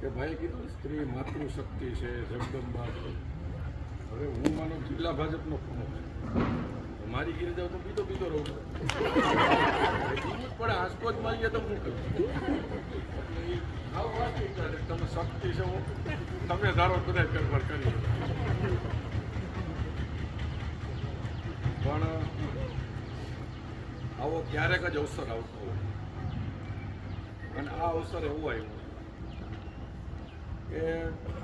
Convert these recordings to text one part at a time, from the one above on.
કે ભાઈ કીધું સ્ત્રી માતૃશક્તિ છે, જગદંબા છે. હવે હું માનો જિલ્લા ભાજપનો પ્રમુખ છું. મારી ઘીરે જાઉં તો બીજો બીજો રહું. પણ જીવવું જ મારીએ તો હું કહું. તમે શક્તિ છે, હું તમે ધારો બધા ફેરફાર કરી પણ આવો ક્યારેક જ અવસર આવતો અને આ અવસર એવો આવ્યો. કે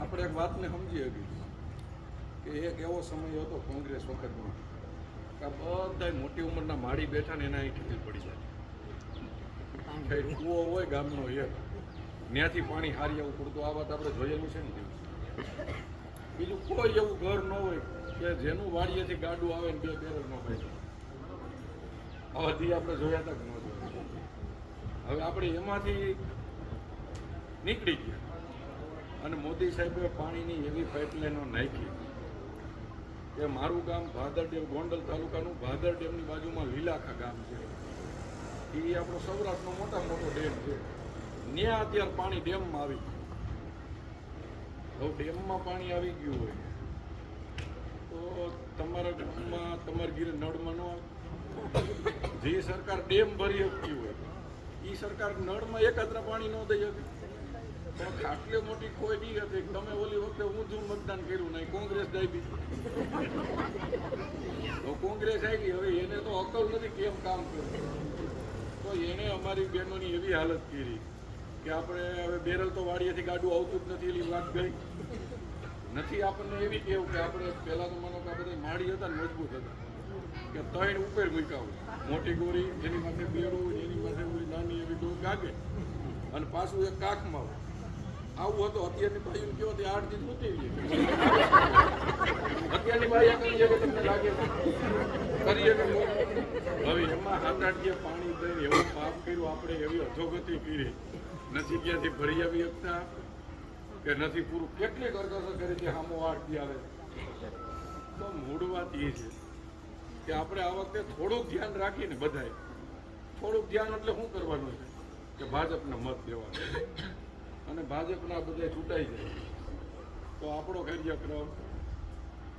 આપણે એક વાતને સમજી શકીએ કે એક એવો સમય હતો કોંગ્રેસ વખતનો કે બધા મોટી ઉંમરના માળી બેઠા ને એના અહીં ઠીક પડી જાય. કઈ કૂવો હોય, ગામનો એક. ત્યાંથી પાણી હારી આવું પડતું. આ વાત આપણે જોયેલું છે ને બીજું કોઈ એવું ઘર ન હોય કે જેનું વાડીએથી ગાડું આવે ને બે બેરલ ન હોય. અવધી આપણે જોયા તક ન હવે આપણે એમાંથી નીકળી ગયા. અને મોદી સાહેબે પાણીની એવી પાઇપલાઇનો નાખી કે મારું ગામ ભાદર ડેમ ગોંડલ તાલુકાનું ભાદર ડેમની બાજુમાં લીલાખા ગામ છે. એ આપણો સૌરાષ્ટ્રનો મોટા મોટો ડેમ છે. ત્યાં અત્યારે પાણી ડેમમાં આવી ગયું. ડેમમાં પાણી આવી ગયું હોય તો તમારા ગામમાં, તમારા ગીર નળમાં ન જે સરકાર ડેમ ભરી શકતી હોય એ સરકાર નળમાં એકાદરા પાણી ન દઈ શકે. ખાટલી મોટી કોઈ નહીં હતી. તમે ઓલી વખતે ઊંધું મતદાન કર્યું નહીં. કોંગ્રેસ દાબી તો કોંગ્રેસ આવી. હવે એને તો અકલ નથી કેમ કામ કર્યું તો એને અમારી બહેનોની એવી હાલત કરી કે આપણે હવે બેરલ તો વાડીએથી ગાડું આવતું જ નથી એવી વાત ગઈ નથી આપણને એવી કેવું કે આપણે પહેલાં તો માનો કે આ બધા માળી હતા ને મજબૂત હતા. કે ત્રણ ઉપર મૂક્યા મોટી ગોરી એની પાસે બેડું એની પાસે ઓલી નાની એવી ગોળ ગાગે. અને પાછું એક કાખમાં હોય. આવું હતું, અત્યારની ભાઈ કેવો તે આઠ દિન મૂકી અત્યારની ભાઈ કરી શકે તમને લાગે છે? કરી શકે હવે એમાં હાથ આઠીએ પાણી દઈને એવું પાપ કર્યું, આપણે એવી અધોગતિ પીરી નથી ક્યાંથી ભરી આવી શકતા કે નથી પૂરું? કેટલી કરકસર કરી છે સામો આઠ આવે. તો મૂળ વાત એ છે કે આપણે આ વખતે થોડુંક ધ્યાન રાખીને બધાએ. થોડુંક ધ્યાન એટલે શું કરવાનું છે? કે ભાજપને મત દેવાનો. અને ભાજપના બધા ચૂંટાઈ જાય. તો આપણો કાર્યક્રમ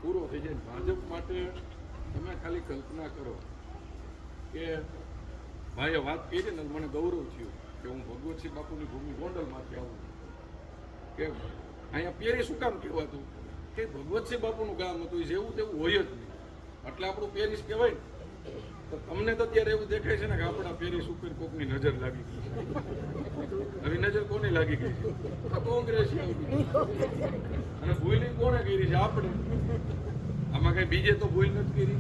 પૂરો થઈ જાય. ભાજપ માટે તમે ખાલી કલ્પના કરો કે ભાઈએ વાત કરી ને મને ગૌરવ થયું કે હું ભગવતસિંહ બાપુની ભૂમિ ગોંડલમાંથી આવું કે અહીંયા પેરી શું કામ કહેવાતું? કે ભગવતસિંહ બાપુનું ગામ હતું જેવું તેવું હોય જ નહીં. એટલે આપણું પેરિસ કહેવાય ને. તો તો અત્યારે એવું દેખાય છે ને કે આપણા પેરિસ ઉપર કોકની નજર લાગી ગઈ. હવે નજર કોને લાગી ગઈ આ અને ભૂલી કોને કરી છે? આપણે. આમાં કઈ બીજે તો ભૂલ નથી કરી.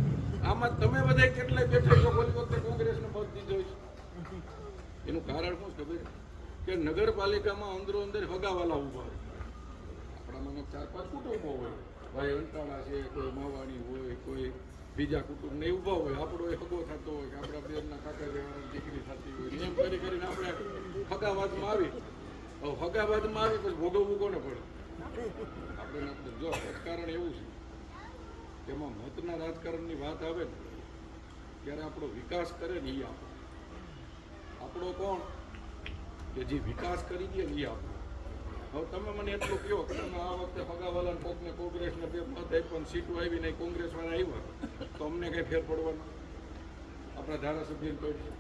આમાં તમે બધા કેટલાય બેઠા છો? બોલી વખતે કોંગ્રેસને મત દીધો છે. એનું કારણ શું ખબર? કે નગરપાલિકામાં અંદરો અંદર હગાવાલા ઊભા હોય. આપણામાં ચાર પાંચ કુટુંબો હોય. ભાઈ અંટાળા છે, કોઈ માવાણી હોય, કોઈ બીજા કુટુંબ ને ઊભા હોય, આપણો એ હગો થતો હોય કે આપણા બેનના કાકા રહેવાની દીકરી થતી હોય એમ કરી કરીને આપણે હગાવાદમાં આવી. હગાવાદમાં આવી પછી ભોગવવું કોને પડે? આપણે. જો, રાજકારણ એવું છે. એમાં મતના રાજકારણની વાત આવે ને, ત્યારે આપણો વિકાસ કરે ને એ આપણો. આપણો કોણ? કે જે વિકાસ કરી દે ને એ આપણો. હવે તમે મને એટલું કહો કે તમે આ વખતે ફગાવાલા કોકને કોંગ્રેસને બે મત આપ્યો સીટો આવી નહીં કોંગ્રેસ વાળા આવ્યા, તો અમને કઈ ફેર પડવાનો? આપણા ધારાસભ્યને પડી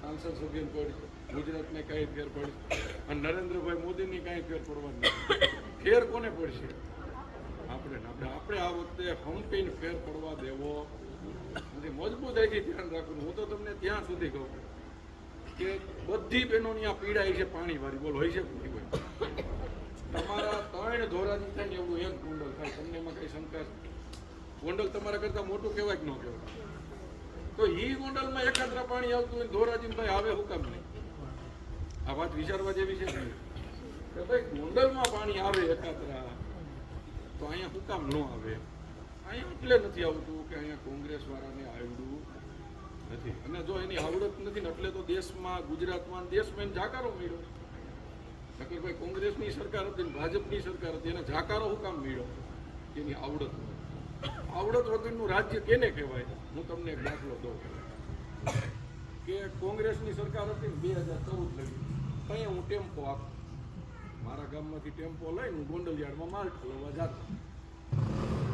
સાંસદ સભ્યને પડી ગુજરાતને કઈ ફેર પડી અને નરેન્દ્રભાઈ મોદીને કાંઈ ફેર પડવાનું ફેર કોને પડશે? આપણે આપણે આપણે આ વખતે હંપીને ફેર પડવા દેવો. નથી મજબૂતાઈથી ધ્યાન રાખવું હું તો તમને ત્યાં સુધી કહું કે બધી બહેનોની આ પીડા છે પાણી વાળી બોલ, હોય છે પૂરી હોય? તમારા ત્રણ ધોરાજી થાય ને એવું એક ગોંડલ થાય, તમને એમાં કઈ શંકા? ગોંડલ તમારા કરતા મોટું કહેવાય કે ન કહેવાય? તો ઈ ગોંડલમાં એકાત્ર પાણી આવતું હોય ધોરાજી ભાઈ આવે હું કામ નહીં? આ વાત વિચારવા જેવી છે કે ભાઈ ગોંડલમાં પાણી આવે એકાદરા તો અહીંયા હું કામ ન આવે? અહીંયા એટલે નથી આવતું કે અહીંયા કોંગ્રેસ વાળાને આવડું નથી. અને જો એની આવડત નથી ને, એટલે તો દેશમાં ગુજરાતમાં દેશમાં એને જાકારો મળ્યો. નકર ભાઈ કોંગ્રેસની સરકાર હતી ને ભાજપની સરકાર હતી, એને જાકારો હું કામ મળ્યો. એની આવડત આવડત વગરનું રાજ્ય કેને કહેવાય? હું તમને એક દાખલો દઉં. કે કોંગ્રેસની સરકાર હતી બે હજાર ચૌદ લગી ત્યાં હું ટેમ્પો આપું. મારા ગામમાંથી ટેમ્પો લઈને હું ગોંડલ યાર્ડમાં માલ ઠલવવા જાતો.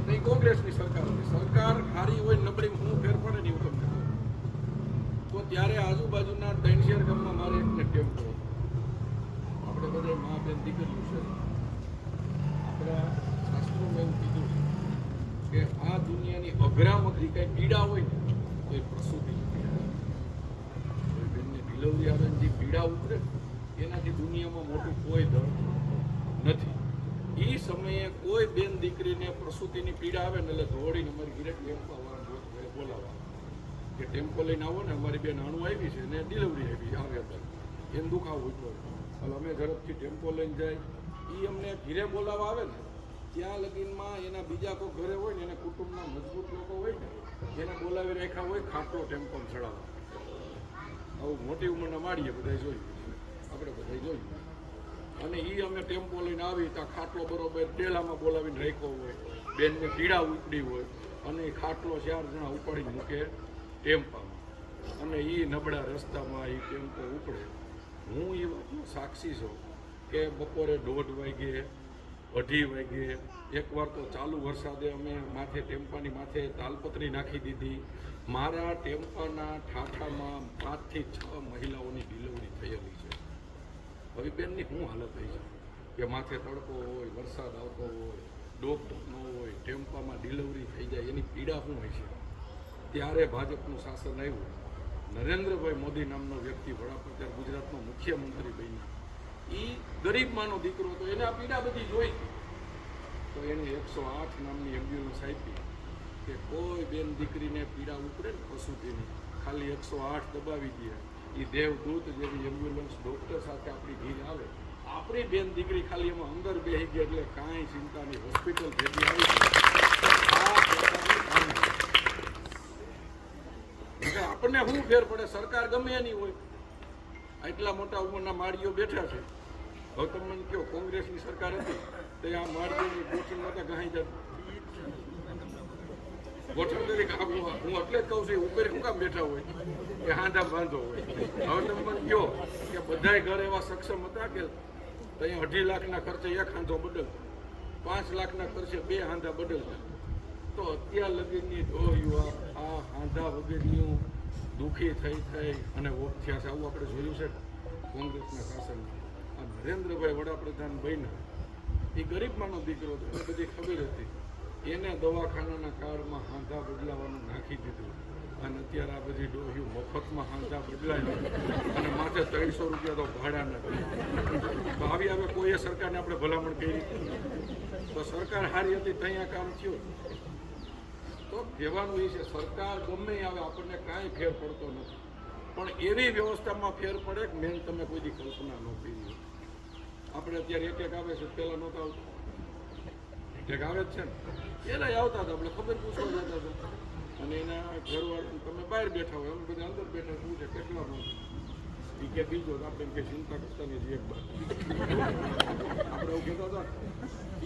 નહીં કોંગ્રેસની સરકાર હતી. સરકાર ખારી હોય નબળી હું ફેર પડે ને એવું તમને કહું તો ત્યારે આજુબાજુના ત્રણશેર ગામમાં મારે એકને ટેમ્પો હતો. આપણે બધા મા બેન દીકરીઓ છે આપણા શાસ્ત્રોમાં એવું કીધું છે કે આ અઘરામથી કઈ પીડા હોય ને, તો એ પ્રસૂતિની પીડા કોઈ બેનને ડિલિવરી આવે જે પીડા ઉતરે એનાથી દુનિયામાં મોટું કોઈ દર્દ નથી. એ સમયે કોઈ બેન દીકરીને પ્રસૂતિની પીડા આવે ને એટલે દોડીને અમારી ઘરે ટેમ્પો વાળા ઘરે બોલાવવા કે ટેમ્પો લઈને આવો ને, અમારી બેન નાણું આવી છે ને ડિલિવરી આવી આવે એને દુખાવો ઉઠો એટલે અમે ઝડપથી ટેમ્પો લઈને જાય. એ અમને ઘીરે બોલાવવા આવે ને ત્યાં લગીનમાં એના બીજા કોઈ ઘરે હોય ને, એના કુટુંબના મજબૂત લોકો હોય ને એને બોલાવી રાખ્યા હોય, ખાટલો ટેમ્પો ચડાવવા. આવું મોટી ઉંમરના માળીએ બધા જોયું. આપણે બધા જોયું. અને એ અમે ટેમ્પો લઈને આવી ત્યાં ખાટલો બરોબર ડેલામાં બોલાવીને રાખ્યો હોય. બેનને પીડા ઉપડી હોય અને એ ખાટલો ચાર જણા ઉપાડીને મૂકે ટેમ્પામાં. અને એ નબળા રસ્તામાં એ ટેમ્પો ઉપડે. હું એ વાતનો સાક્ષી છું કે બપોરે દોઢ વાગ્યે અઢી વાગે એકવાર તો ચાલુ વરસાદે અમે માથે ટેમ્પાની માથે તાલપત્રી નાખી દીધી. મારા ટેમ્પાના ઠાઠામાં પાંચથી છ મહિલાઓની ડિલિવરી થયેલી છે. હવે બેનની શું હાલત થઈ છે? કે માથે તડકો હોય, વરસાદ આવતો હોય ડોક્ટર ન હોય, ટેમ્પામાં ડિલિવરી થઈ જાય, એની પીડા શું હોય છે? ત્યારે ભાજપનું શાસન આવ્યું. નરેન્દ્રભાઈ મોદી નામનો વ્યક્તિ વડાપ્રધાન, ગુજરાતનો મુખ્યમંત્રી બન્યા. એ ગરીબ માનો દીકરો હતો, એને આ પીડા બધી જોઈ. તો એને એકસો આઠ નામની એમ્બ્યુલન્સ આપી કે કોઈ બેન દીકરીને પીડા ઉપડે ને પ્રસૂતિની ખાલી એકસો આઠ દબાવી દે. એ દેવદૂત જેવી એમ્બ્યુલન્સ ડૉક્ટર સાથે આપણી ઘીર આવે. આપણી બેન દીકરી ખાલી એમાં અંદર બેસી ગઈ એટલે કાંઈ ચિંતા નહીં હોસ્પિટલ ભેગી આવી આપણને શું ફેર પડે? સરકાર ગમે એની હોય. આટલા મોટા ઉંમરના માળીઓ બેઠા છે. હવે તમે મને કહો કોંગ્રેસની સરકાર હતી. તો આ માળીઓની ગોઠણ નતા ગહાઈ જાય ગોઠણ તરીકે આ હું હું એટલે જ કહું છું ઉપર શું કામ બેઠા હોય? એ હાંધા બાંધો હોય. હવે તમે મને કહો કે બધાય ઘર એવા સક્ષમ હતા કે ત્યાં અઢી લાખના ખર્ચે એક હાંધો બદલતો પાંચ લાખના ખર્ચે બે હાંધા બદલતા તો અત્યાર લગીની યુવા આ હાંધા વગેરેનું દુઃખી થઈ થઈ અને થયા છે. આવું આપણે જોયું છે કોંગ્રેસના શાસનમાં આ નરેન્દ્રભાઈ વડાપ્રધાન બન્યા. એ ગરીબ માનો દીકરો હતો. એને બધી ખબર હતી. એને દવાખાનાના કાર્ડમાં હાંધા બદલાવાનું નાખી દીધું. અને અત્યારે આ બધી ડોહ્યું મફતમાં હાંધા બદલાય. અને માથે ત્રણસો રૂપિયા તો ભાડા નથી. આવી હવે કોઈએ સરકારને આપણે ભલામણ કરી? તો સરકાર હારી હતી ત્યાં કામ થયું. તો કહેવાનું એ છે, સરકાર ગમે આવે, આપણને કાંઈ ફેર પડતો નથી. પણ એવી વ્યવસ્થામાં ફેર પડે કે મેન તમે કોઈ કલ્પના ન કરી. આપણે અત્યારે એક એક આવે છે, પહેલાં નહોતા આવતા. એક આવે જ છે ને. એના આવતા હતા, આપણે ખબર પૂછવા જતા હતા. અને એના ઘરવાળા તમે બહાર બેઠા હોય, અમે બધા અંદર બેઠા પૂછે કેટલા ઈ કે બીજો આપણે કે ચિંતા કરતા નથી, એક બાર આપણે એવું કહેતા હતા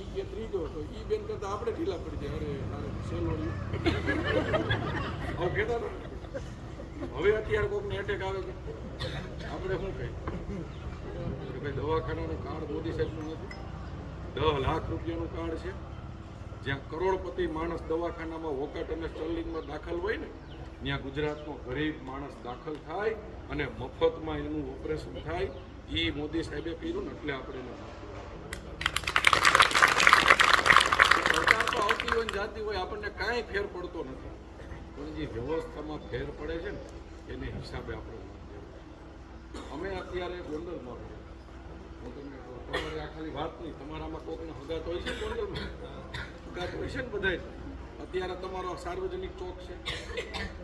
એ કે ત્રીજો તો એ બેન કરતા આપણે ઢીલા પડી જાય. અરે અરે રહ્યો. આવું કહેતા હતા. હવે અત્યારે કોકને એટેક આવે આપણે શું કહીએ? કે ભાઈ દવાખાનાનું કાર્ડ મોદી સાહેબનું નથી? દસ લાખ રૂપિયાનું કાર્ડ છે. જ્યાં કરોડપતિ માણસ દવાખાનામાં વોકટ અને સ્ટર્લિંગમાં દાખલ હોય ને, ત્યાં ગુજરાતનો ગરીબ માણસ દાખલ થાય અને મફતમાં એનું ઓપરેશન થાય એ મોદી સાહેબે કર્યું ને એટલે આપણે સરકાર તો આવતી હોય જાતી હોય, આપણને કાંઈ ફેર પડતો નથી. પણ જે વ્યવસ્થામાં ફેર પડે છે ને, એને હિસાબે આપણે અમે અત્યારે ગોંડલમાં. હું વાત નહીં, તમારામાં કોકને હગાત હોય છે? હગાત હોય છે ને બધાય? અત્યારે તમારો સાર્વજનિક ચોક છે.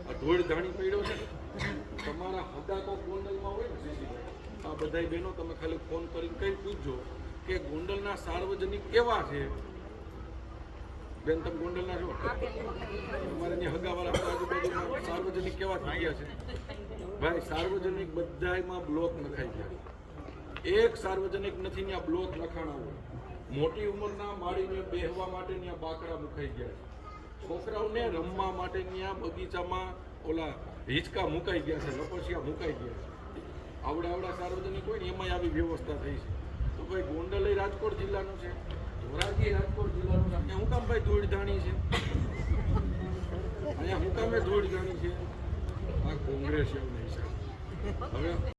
આ ધૂળ ધાણી પડ્યો છે તમારા હગાતો ગોંડલમાં હોય ને આ બધાય બહેનો, તમે ખાલી ફોન કરીને કઈ પૂછજો કે ગોંડલના સાર્વજનિક કેવા છે? બેન, તમે ગોંડલના છો? અમારે ત્યાં હગાવાળા આજુબાજુમાં સાર્વજનિક કેવા થઈ ગયા છે? ભાઈ, સાર્વજનિક બધાયમાં બ્લોક નખાઈ ગયા. એક સાર્વજનિક નથી, ત્યાં બ્લોક હોય. મોટી ઉંમરના માળીને બેહવા માટે ત્યાં બાકડા મુકાઈ ગયા છે. છોકરાઓને રમવા માટે ત્યાં બગીચામાં ઓલા હિંચકા મુકાઈ ગયા છે, લપસિયા મુકાઈ ગયા છે. આવડા આવડા સાર્વજનિક હોય ને, એમાંય આવી વ્યવસ્થા થઈ છે. તો ભાઈ ગોંડલ રાજકોટ જિલ્લાનું છે, ધોરાજી રાજકોટ જિલ્લાનું છે. અહીંયા હું કામ ભાઈ ધૂળધાણી છે. અહીંયા હું કામે ધૂળ ધાણી છે. આ કોંગ્રેસ એવું નહીં સાહેબ હવે